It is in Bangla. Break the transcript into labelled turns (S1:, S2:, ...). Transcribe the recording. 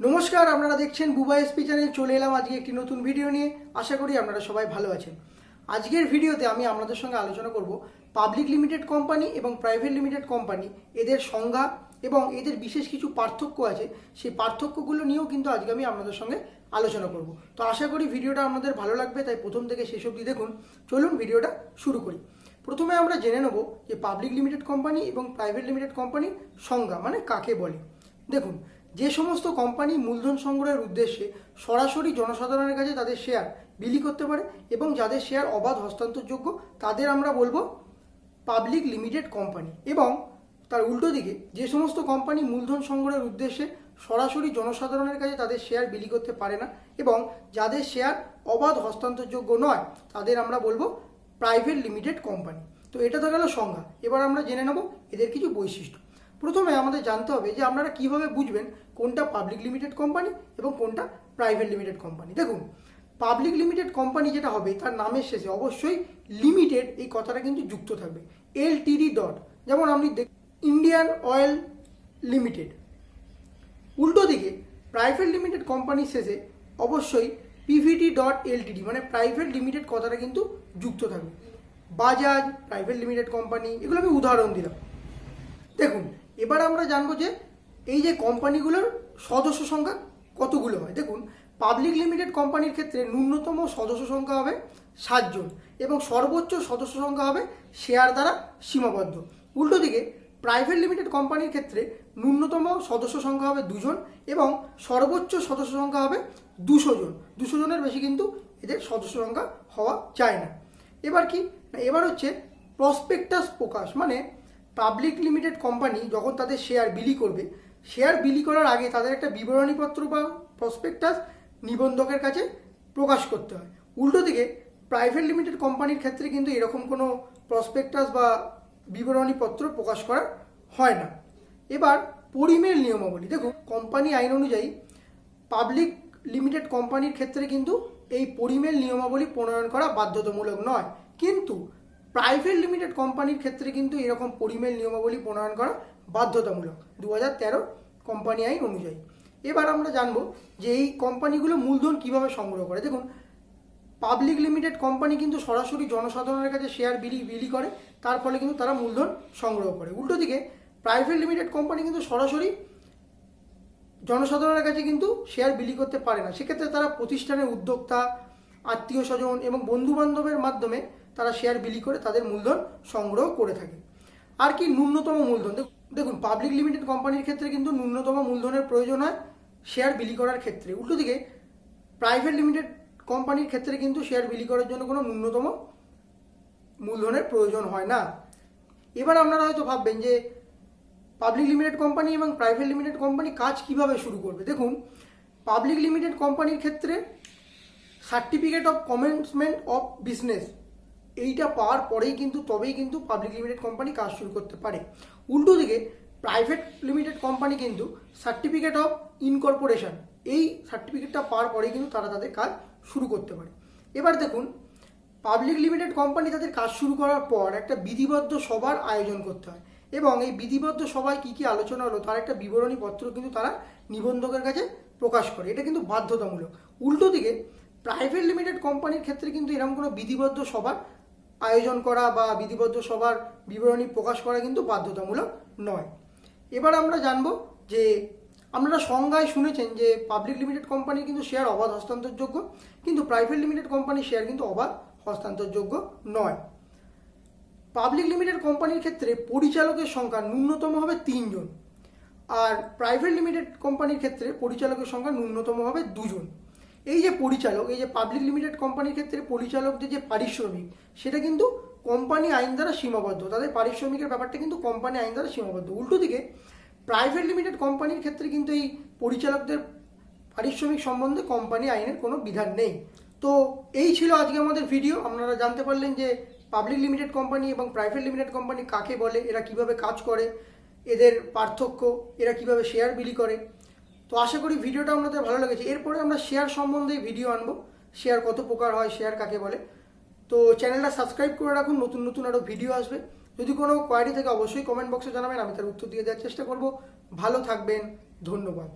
S1: নমস্কার, আপনারা দেখছেন বুবা এসপি চ্যানেল। চলে এলাম আজকে একটি নতুন ভিডিও নিয়ে। আশা করি আপনারা সবাই ভালো আছেন। আজকের ভিডিওতে আমি আপনাদের সঙ্গে আলোচনা করব পাবলিক লিমিটেড কোম্পানি এবং প্রাইভেট লিমিটেড কোম্পানি, এদের সংজ্ঞা এবং এদের বিশেষ কিছু পার্থক্য আছে। সেই পার্থক্যগুলো নিয়েও কিন্তু আজকে আমি আপনাদের সঙ্গে আলোচনা করব। তো আশা করি ভিডিওটা আপনাদের ভালো লাগবে, তাই প্রথম থেকে শেষ অবধি দেখুন। চলুন ভিডিওটা শুরু করি। প্রথমে আমরা জেনে নেব যে পাবলিক লিমিটেড কোম্পানি এবং প্রাইভেট লিমিটেড কোম্পানির সংজ্ঞা মানে কাকে বলে? দেখুন যে সমস্ত কোম্পানি মূলধন সংগ্রহের উদ্দেশ্যে সরাসরি জনসাধারণের কাছে তাদের শেয়ার বিলি করতে পারে এবং যাদের শেয়ার অবাধ হস্তান্তরযোগ্য, তাদের আমরা বলব পাবলিক লিমিটেড কোম্পানি এবং তার উল্টো দিকে যে সমস্ত কোম্পানি মূলধন সংগ্রহের উদ্দেশ্যে সরাসরি জনসাধারণের কাছে তাদের শেয়ার বিলি করতে পারে না এবং যাদের শেয়ার অবাধ হস্তান্তরযোগ্য নয়, তাদের আমরা বলব প্রাইভেট লিমিটেড কোম্পানি তো এটা তো গেল সংজ্ঞা। এবার আমরা জেনে নেব এদের কিছু বৈশিষ্ট্য। প্রথমে আমাদের জানতে হবে যে আপনারা কীভাবে বুঝবেন কোনটা পাবলিক লিমিটেড কোম্পানি এবং কোনটা প্রাইভেট লিমিটেড কোম্পানি দেখুন পাবলিক লিমিটেড কোম্পানি যেটা হবে, তার নামের শেষে অবশ্যই লিমিটেড এই কথাটা কিন্তু যুক্ত থাকবে। এল টিডি ডট যেমন আপনি ইন্ডিয়ান অয়েল লিমিটেড উল্টো দিকে প্রাইভেট লিমিটেড কোম্পানির শেষে অবশ্যই P V T dot L T D মানে প্রাইভেট লিমিটেড কথাটা কিন্তু যুক্ত থাকবে। বাজাজ প্রাইভেট লিমিটেড কোম্পানি এগুলো আমি উদাহরণ দিলাম। দেখুন এবার আমরা জানব যে এই যে কোম্পানিগুলোর সদস্য সংখ্যা কতগুলো হয়। দেখুন, পাবলিক লিমিটেড কোম্পানির ক্ষেত্রে ন্যূনতম সদস্য সংখ্যা হবে সাতজন এবং সর্বোচ্চ সদস্য সংখ্যা হবে শেয়ার দ্বারা সীমাবদ্ধ। উল্টো দিকে, প্রাইভেট লিমিটেড কোম্পানির ক্ষেত্রে ন্যূনতম সদস্য সংখ্যা হবে দুজন এবং সর্বোচ্চ সদস্য সংখ্যা হবে দুশো জন। দুশো জনের বেশি কিন্তু এদের সদস্য সংখ্যা হওয়া যায় না। এবার কি? এবার হচ্ছে প্রসপেক্টাস প্রকাশ মানে পাবলিক লিমিটেড কোম্পানি যখন তাদের শেয়ার বিলি করবে শেয়ার বিলি করার আগে তাদের একটা বিবরণীপত্র বা প্রসপেক্টাস নিবন্ধকের কাছে প্রকাশ করতে হয়। উল্টো দিকে প্রাইভেট লিমিটেড কোম্পানির ক্ষেত্রে কিন্তু এরকম কোনো প্রসপেক্টাস বা বিবরণীপত্র প্রকাশ করা হয় না। এবার পরিমেল নিয়মাবলী। দেখুন কোম্পানি আইন অনুযায়ী পাবলিক লিমিটেড কোম্পানির ক্ষেত্রে কিন্তু এই পরিমেল নিয়মাবলী প্রণয়ন করা বাধ্যতামূলক নয়। কিন্তু প্রাইভেট লিমিটেড কোম্পানির ক্ষেত্রে কিন্তু এরকম পরিমেল নিয়মাবলী প্রণয়ন করা বাধ্যতামূলক দু হাজার তেরো কোম্পানি আইন অনুযায়ী। এবার আমরা জানব যে এই কোম্পানিগুলো মূলধন কীভাবে সংগ্রহ করে। দেখুন, পাবলিক লিমিটেড কোম্পানি কিন্তু সরাসরি জনসাধারণের কাছে শেয়ার বিলি বিলি করে, তার ফলে কিন্তু তারা মূলধন সংগ্রহ করে। উল্টো দিকে, প্রাইভেট লিমিটেড কোম্পানি কিন্তু সরাসরি জনসাধারণের কাছে কিন্তু শেয়ার বিলি করতে পারে না। সেক্ষেত্রে তারা প্রতিষ্ঠানের উদ্যোক্তা, আত্মীয় স্বজন এবং বন্ধু বান্ধবের মাধ্যমে তারা শেয়ার বিলি করে তাদের মূলধন সংগ্রহ করে থাকে। আর কি ন্যূনতম মূলধন? দেখ- দেখুন পাবলিক লিমিটেড কোম্পানির ক্ষেত্রে কিন্তু ন্যূনতম মূলধনের প্রয়োজন হয় শেয়ার বিলি করার ক্ষেত্রে। উল্টো দিকে প্রাইভেট লিমিটেড কোম্পানির ক্ষেত্রে কিন্তু শেয়ার বিলি করার জন্য কোনো ন্যূনতম মূলধনের প্রয়োজন হয় না। এবার আপনারা হয়তো ভাববেন যে পাবলিক লিমিটেড কোম্পানি এবং প্রাইভেট লিমিটেড কোম্পানি কাজ কীভাবে শুরু করবে? দেখুন পাবলিক লিমিটেড কোম্পানির ক্ষেত্রে certificate of commencement of business এইটা পাওয়ার পরেই কিন্তু তবেই কিন্তু পাবলিক লিমিটেড কোম্পানি কাজ শুরু করতে পারে। উল্টো দিকে প্রাইভেট লিমিটেড কোম্পানি কিন্তু সার্টিফিকেট অফ ইনকর্পোরেশন এই সার্টিফিকেটটা পাওয়ার পরেই কিন্তু তারা তাদের কাজ শুরু করতে পারে। এবার দেখুন পাবলিক লিমিটেড কোম্পানি তাদের কাজ শুরু করার পর একটা বিধিবদ্ধ সভার আয়োজন করতে হয়। এবং এই বিধিবদ্ধ সভায় কী কী আলোচনা হলো, তার একটা বিবরণী পত্র কিন্তু তারা নিবন্ধকের কাছে প্রকাশ করে। এটা কিন্তু বাধ্যতামূলক। উল্টো দিকে প্রাইভেট লিমিটেড কোম্পানির ক্ষেত্রে কিন্তু এরকম কোনো বিধিবদ্ধ সভার আয়োজন করা বা বিধিবদ্ধ সভার বিবরণী প্রকাশ করা কিন্তু বাধ্যতামূলক নয়। এবার আমরা জানব যে আপনারা সংজ্ঞায় শুনেছেন যে পাবলিক লিমিটেড কোম্পানির কিন্তু শেয়ার অবাধ হস্তান্তরযোগ্য, কিন্তু প্রাইভেট লিমিটেড কোম্পানির শেয়ার কিন্তু অবাধ হস্তান্তরযোগ্য নয়। পাবলিক লিমিটেড কোম্পানির ক্ষেত্রে পরিচালকের সংখ্যা ন্যূনতম হবে তিনজন, আর প্রাইভেট লিমিটেড কোম্পানির ক্ষেত্রে পরিচালকের সংখ্যা ন্যূনতম হবে দুজন। এই যে পরিচালক, এই যে পাবলিক লিমিটেড কোম্পানির ক্ষেত্রে পরিচালকদের যে পারিশ্রমিক, সেটা কিন্তু কোম্পানি আইন দ্বারা সীমাবদ্ধ। তাদের পারিশ্রমিকের ব্যাপারটা কিন্তু কোম্পানি আইন দ্বারা সীমাবদ্ধ। উল্টো দিকে প্রাইভেট লিমিটেড কোম্পানির ক্ষেত্রে কিন্তু এই পরিচালকদের পারিশ্রমিক সম্বন্ধে কোম্পানি আইনের কোনো বিধান নেই। তো এই ছিল আজকে আমাদের ভিডিও আপনারা জানতে পারলেন যে পাবলিক লিমিটেড কোম্পানি এবং প্রাইভেট লিমিটেড কোম্পানি কাকে বলে, এরা কীভাবে কাজ করে, এদের পার্থক্য, এরা কীভাবে শেয়ার বিলি করে। তো আশা করি ভিডিওটা আপনাদের ভালো লেগেছে। এরপরে আমরা শেয়ার সম্বন্ধে ভিডিও আনব। শেয়ার কত প্রকার হয় শেয়ার কাকে বলে। তো চ্যানেলটা সাবস্ক্রাইব করে রাখুন, নতুন নতুন আরও ভিডিও আসবে। যদি কোনো কোয়ারি থেকে, অবশ্যই কমেন্ট বক্সে জানাবেন, আমি তার উত্তর দিয়ে দেওয়ার চেষ্টা করব। ভালো থাকবেন, ধন্যবাদ।